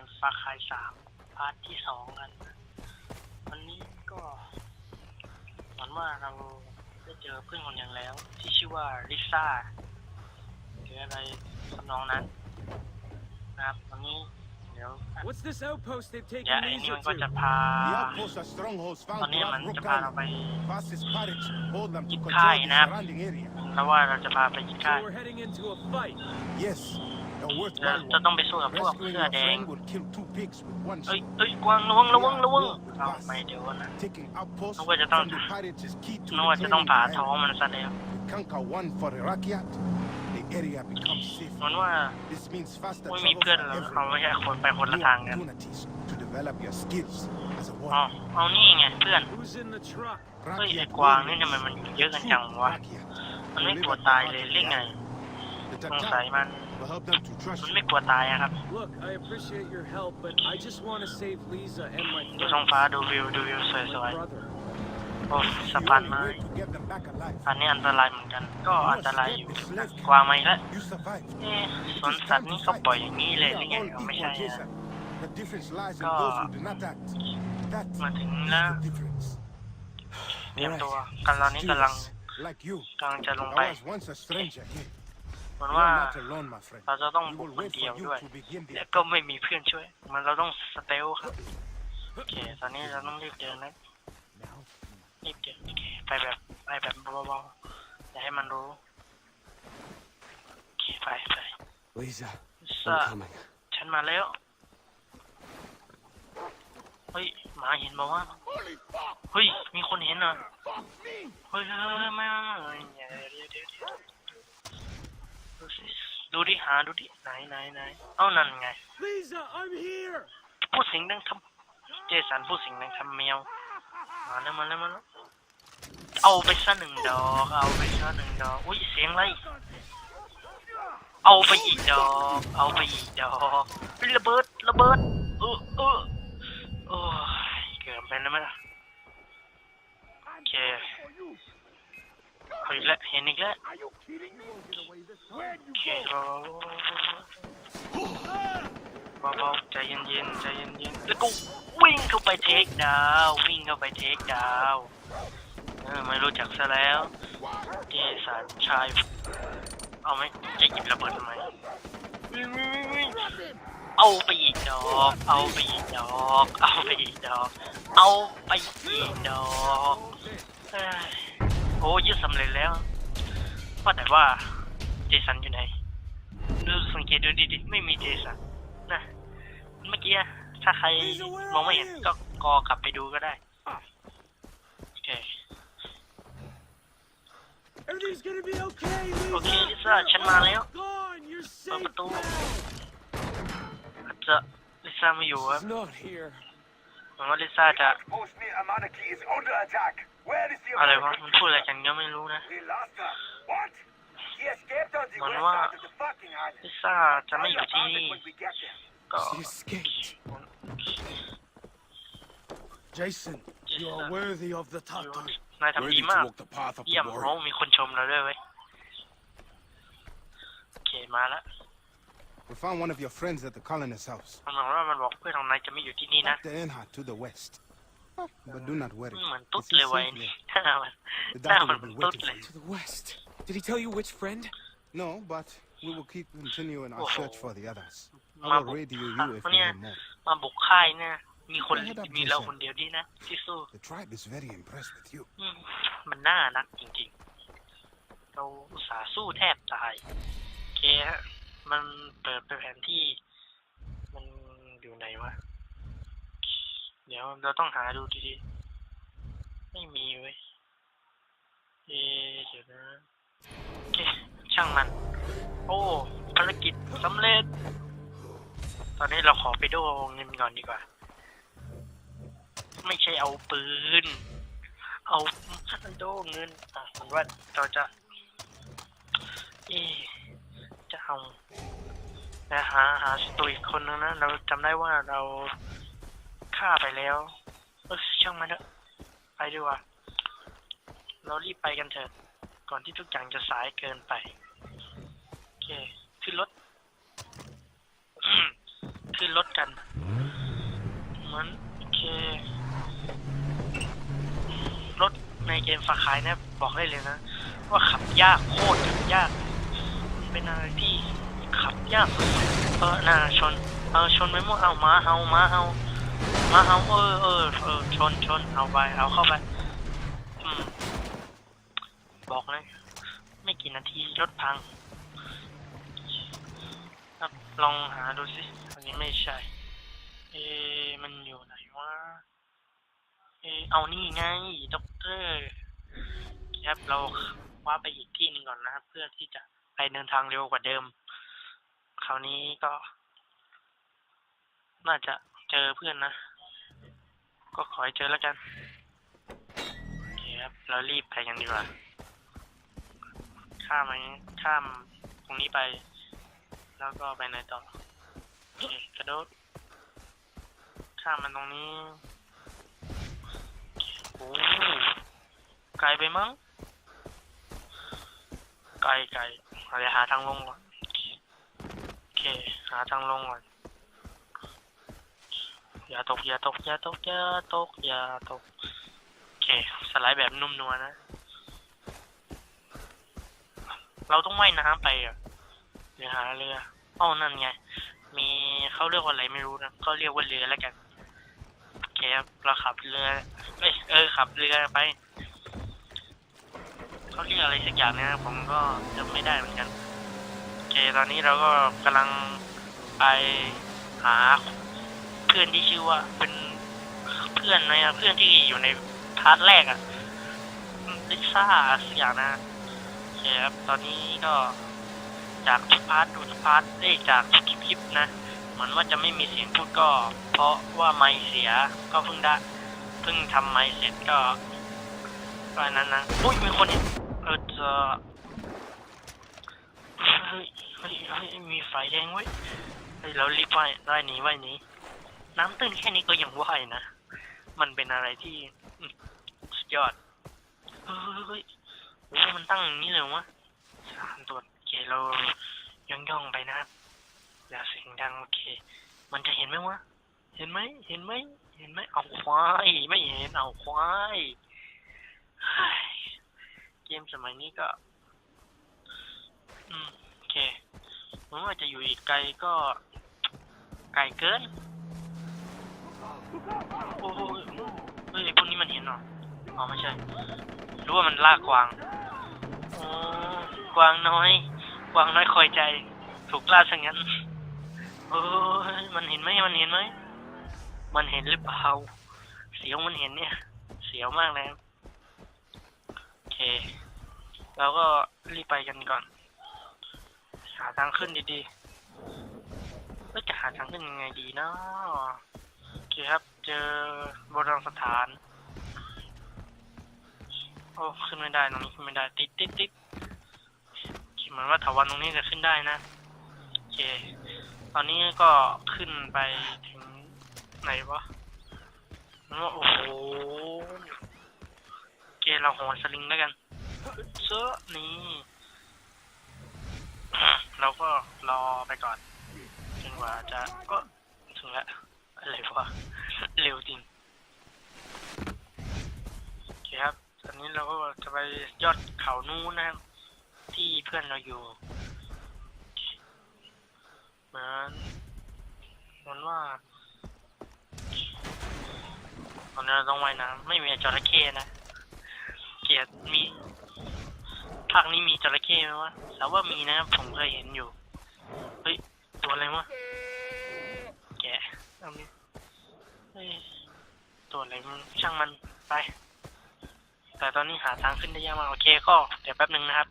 มฟาคายสามพาร์ทที่สองกัน วันนี้ก็เหมือนว่าเราได้เจอเพื่อนคนหนึ่งแล้ว ที่ชื่อว่าลิซ่าหรืออะไรทำนองนั้นนะครับวันนี้เดี๋ยว What's this outpost they've เดี๋ยว taken ไอ้นี่ Lisa มันก็จะ to? พา The outposts are strongholds ตอน found นี้มัน throughout จะพาเรา Rook ไป Fastest pirates hold them to ยึด control ค่าย the นะครับ surrounding area. แล้วว่าเราจะพาไปยึด So ค่าย we're heading into a fight. Yes, a เรา worthwhile จะต้อง one. ไปสู้กับพวก Rescuing เสื้อ your แดง friend would kill two pigs with one เอ้ย stone. เอ้ยกวางระวังระวังระวังเอาไม่เดี๋ยวนะ Taking outposts นึกว่าจะต้อง from the pirates is key to นึกว่าจะต้อง reclaiming ผ่า the ท้อง island. มันซะแล้ว We conquer one for Iraqiat, the area becomes safe. เหมือนว่า This means faster ไม่ travel มี for เพื่อนเราเรา everyone. ไม่ใช่คนไปคนละ New ทางกัน opportunities to develop your skills as a อ๋อ warrior. เอานี่ไงเพื่อน Who's in the truck? เฮ้ยไอ้ Rakiat กวางนี่ warriors ทำไมมันเยอะกัน true จังวะ Rakiat มันไม่ who กลัว live at ตาย the เลย heart of เรื่อง the ไง island. The สงสัย Tatar มัน will help them to trust มัน you. ไม่กลัวตายอะครับ Look, I appreciate your help, but I just want to save Lisa and my ดูท้อง friends. ฟ้าดูวิวดูวิวส My วย brother. ๆ โอ้สะ The พาน only ไม้ way to get them back alive. อันนี้อันตรายเหมือนกัน ก็ You อันตรายอยู่ escaped the slave กวางมาอีกแล้ว You survived. เอ๊ะ It สวน is สัต time ว์ to นี่เขา fight. ปล่อยอย่างนี้เลย We หรือ are ไง all เอาไม่ equal, ใช่อะ Jason. The difference lies in Go. those who do not act. That มาถึง is แล้ว the difference. เตรียมตัวกันตอนนี้กำลัง Students, like you, กำลังจะลง I ไป was once a stranger here. เหมือน You ว่า are not alone, my friend. เราจะต้อง We บุก will คน wait เดียว for you ด้วย to begin the และก็ไม่มีเพื่อนช่วย มันเราต้องสเตลครับโอเคตอนนี้เราต้องรีบเดินนะรีบเดินโอเคไปแบบไปแบบเบาๆอย่าให้มันรู้โอเคไปไป Lisa, ซ่า I'm coming. ฉันมาแล้วเฮ้ยหมาเห็นบอกว่าเฮ้ยมีคนเห็นเหรอเฮ้ยเฮ้ยเฮ้ยไม่ไม่ไม่เดี๋ยวเดี๋ยวเดี๋ยวเดี๋ยวดูสิดูดิหาดูดิไหนไหนไหนเอ้านั่นไง Lisa, I'm here. พูดเสิงดังทำเจสันพูดเสิงดังทำแมวมาแล้วมาแล้วมาแล้วเอาไปซะหนึ่งดอกเอาไปซะหนึ่งดอกอุ้ยเสียงอะไรเอาไปอีกดอก เอาไปอีกดอกระเบิดระเบิดเออเออโอ้ยเกือบไปแล้วไหมล่ะโอเคเอีกแล้วเห็นอีกแล้วโอเคเบาๆเบาๆใจเย็นๆใจเย็นๆแล้วก็วิ่งเข้าไปเทคดาววิ่งเข้าไปเทคดาวเออไม่รู้จักซะแล้วเจสันชายเอาไหมจะหยิบระเบิดทำไมวิ่งวิ่งวิ่งเอาไปอีกดอก เอาไปอีกดอก เอาไปอีกดอก เอาไปอีกดอก โอ้ยึดสำเร็จแล้วว่าแต่ว่าเจสันอยู่ไหนดูสังเกตดูดิๆไม่มีเจสันนะเมื่อกี้ถ้าใครมองไม่เห็นก็กอกลับไปดูก็ได้โอเค Everything's gonna be okay, โอเค Lisa. ลิซ่าฉันมาแล้ว Gone. You're เปิด safe ประตู now. อาจจะลิซ่าไม่อยู่ครับ He's not here. หวังว่าลิซ่าจะ Outpost near Amanaki is under attack. Where is the อะไรวะ American? มันพูดอะไรกันก็ไม่รู้นะ We lost her. What? He escaped on the Man, west what? side of the fucking island. ลิซ่าจะไม่ Tell อ you ยู่ที่ about it นี่ when we get there. ก็ He escaped. Jason, you are worthy of the อยู่ Tatar. นายทำ Worthy ดี to มาก walk the path of เยี่ยม the โอ้ warrior. มีคนชมเราด้วยเว้ยโอเคมาแล้ว We found one of your friends at the colonist's house. มันบอกว่ามันบอกเพื่อนของนายจะไม่อยู่ที่นี่นะ Up the Enha to the west. But do not worry. มันเหมือนตุ๊ด It's เลย safe ไว้ย there. นี่หน้ามัน The หน้า doctor มัน will เห be มือนตุ๊ด waiting เล for ย you. To the west. Did he tell you which friend? No, but we will keep continuing our Oh. search for the others. I มา will บุก radio อะ you if เพราะ we เนี่ย hear more. มาบุกค่ายเนี่ยมีคน Head up, มีเรา Jason. คนเดียวนี่นะที่สู้ The tribe is very impressed with you. อืมมันน่ารักจริงๆ เราอุตส่าห์สู้แทบตายโอเคฮะมันเปิดเป็นแผนที่ มันอยู่ไหนวะเดี๋ยวเราต้องหาดูดีๆไม่มีเว้ยเอเดี๋ยวนะโอเคช่างมัน โอ้ภารกิจสำเร็จ ตอนนี้เราขอไปโดเงินก่อนดีกว่า ไม่ใช่เอาปืน เอาโดเงินอะเหมือนว่าเราจะเอจะเอานะหาหาสตูอีกคนนึงนะ เราจำได้ว่าเรา ฆ่าไปแล้ว เออช่างมันเถอะ ไปดีกว่า เรารีบไปกันเถอะ ก่อนที่ทุกอย่างจะสายเกินไป โอเค ขึ้นรถ ขึ้นรถกัน เหมือนโอเค รถในเกมฝาขายเนี่ยบอกได้เลยนะ ว่าขับยากโคตรขับยาก เป็นอะไรที่ขับยาก เออน่าชน เออชนไปมั่วเอามาเอามาเอา มาเอาเออเออเออชนชนเอาไปเอาเข้าไปอืมบอกเลย ไม่กี่นาทีรถพังลองหาดูสิอันนี้ไม่ใช่ เอ มันอยู่ไหนวะ เอ เอานี่ไงด็อกเตอร์ครับเราว่าไปอีกที่หนึ่งก่อนนะครับเพื่อที่จะไปเดินทางเร็วกว่าเดิม คราวนี้ก็ น่าจะ เจอเพื่อนนะ ก็ขอให้เจอแล้วกันโอเคครับเรารีบไปกันดีกว่า ข้ามไปข้ามตรงนี้ไป แล้วก็ไปไหนต่อโอเคกระโดด ข้ามมันตรงนี้โอ้ไกลไปมั้งไกลไกลเราจะหาทางลงก่อนโอเคโอเคหาทางลงก่อน อย่าตกอย่าตกอย่าตกอย่าตกอย่าตกโอเคสไลด์แบบนุ่มนวลนะ เราต้องว่ายน้ำไปหรอะหรือหาเรืออ้อนั่นไง มีเขาเรียกว่าอะไรไม่รู้นะ ก็เรียกว่าเรือแล้วกันโอเคครับเราขับเรือเอ้ยเออขับเรือไปเขาเรียกอะไรสักอย่างเนะผมก็จำไม่ได้เหมือนกันโอเคตอนนี้เราก็กำลังไปหา พื่อนที่ชื่อว่า เป็นเพื่อนนะเพื่อนที่อยู่ในพาร์ทแรกอะลิซ่าสักอย่างนะโอเคครับ ตอนนี้ก็จากทุกพาร์ทดูทุกพาร์ทเอ้จากคลิปนะ เหมือนว่าจะไม่มีเสียงพูดก็ เพราะว่าไมค์เสียก็เพิ่งได้เพิ่งทำไมค์เสร็จก็ก็อันนั้นนะอุ้ยมีคนเห็นออจะเฮ้ยเฮ้ยเฮ้ยมีไฟแดงไว้เฮ้ยเรารีบว่ายว่ายหนีว่ายหนี น้ำตื้นแค่นี้ก็ยังว่ายนะ มันเป็นอะไรที่สุดยอด เฮ้ยเฮ้ยโอ้มันตั้งอย่างนี้เลยวะสามตัวเคเราย่องย่องๆไปนะครับอย่าเสียงดังโอเค มันจะเห็นไหมวะ เห็นไหม เห็นไหม เห็นไหม เอาควาย ไม่เห็น เอาควายเฮ้ยเกมสมัยนี้ก็ อืม โอเคผมว่าจะอยู่อีกไกลก็ไกลเกิน โอ้โหเฮ้ยพวกนี้มันเห็นเหรอ อ๋อไม่ใช่ รู้ว่ามันลากกวางโอ้กวางน้อย กวางน้อยคอยใจ ถูกล่าซะงั้นเออมันเห็นไหมมันเห็นไหม มันเห็นหรือเปล่า เสียวมันเห็นเนี่ย เสียวมากเลยโอเค เราก็รีบไปกันก่อน หาทางขึ้นดีๆแล้วจะหาทางขึ้นยังไงดีเนาะ อเคครับ เจอโบราณสถาน โอ้ขึ้นไม่ได้ตรงนี้ขึ้นไม่ได้ ติดติดติดคิดเหมือนว่าถาวันตรงนี้จะขึ้นได้นะโอเค ตอนนี้ก็ขึ้นไปถึงไหนวะมันว่าโอ้โหโอเคเราโหนสลิงแล้วกันเซอนี่เราก็รอไปก่อนจนกว่าจะก็ถึงแล้ว อะไรวะเร็วจริงโอเคครับ ตอนนี้เราก็จะไปยอดเขานู้นนะครับ ที่เพื่อนเราอยู่เหมือนเหมือนว่า ตอนนี้เราต้องว่ายน้ำไม่มีจระเข้นะ เกียดมีภาคนี้มีจระเข้ไหมวะแต่ว่ามีนะครับผมเคยเห็นอยู่ เฮ้ย ตัวอะไรวะ เอามีเฮ้ยตัวอะไรมันช่างมันไป แต่ตอนนี้หาทางขึ้นได้ยากมากโอเคก็เดี๋ยวแป๊บหนึ่งนะครับ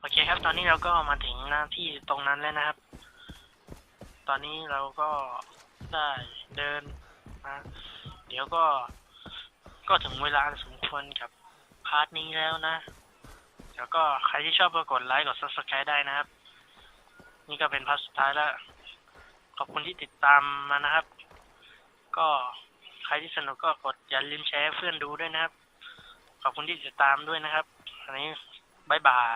โอเคครับ ตอนนี้เราก็มาถึงหน้าที่ตรงนั้นแล้วนะครับ ตอนนี้เราก็ได้เดินมาเดี๋ยวก็ ก็ถึงเวลาอันสมควรกับพาร์ทนี้แล้วนะ แล้วก็ใครที่ชอบก็กดไลค์กด subscribe ได้นะครับ นี่ก็เป็นพาร์ทสุดท้ายแล้ว ขอบคุณที่ติดตามมานะครับ ก็ใครที่สนุกก็กดอย่าลืมแชร์เพื่อนดูด้วยนะครับ ขอบคุณที่ติดตามด้วยนะครับอันนี้บายบาย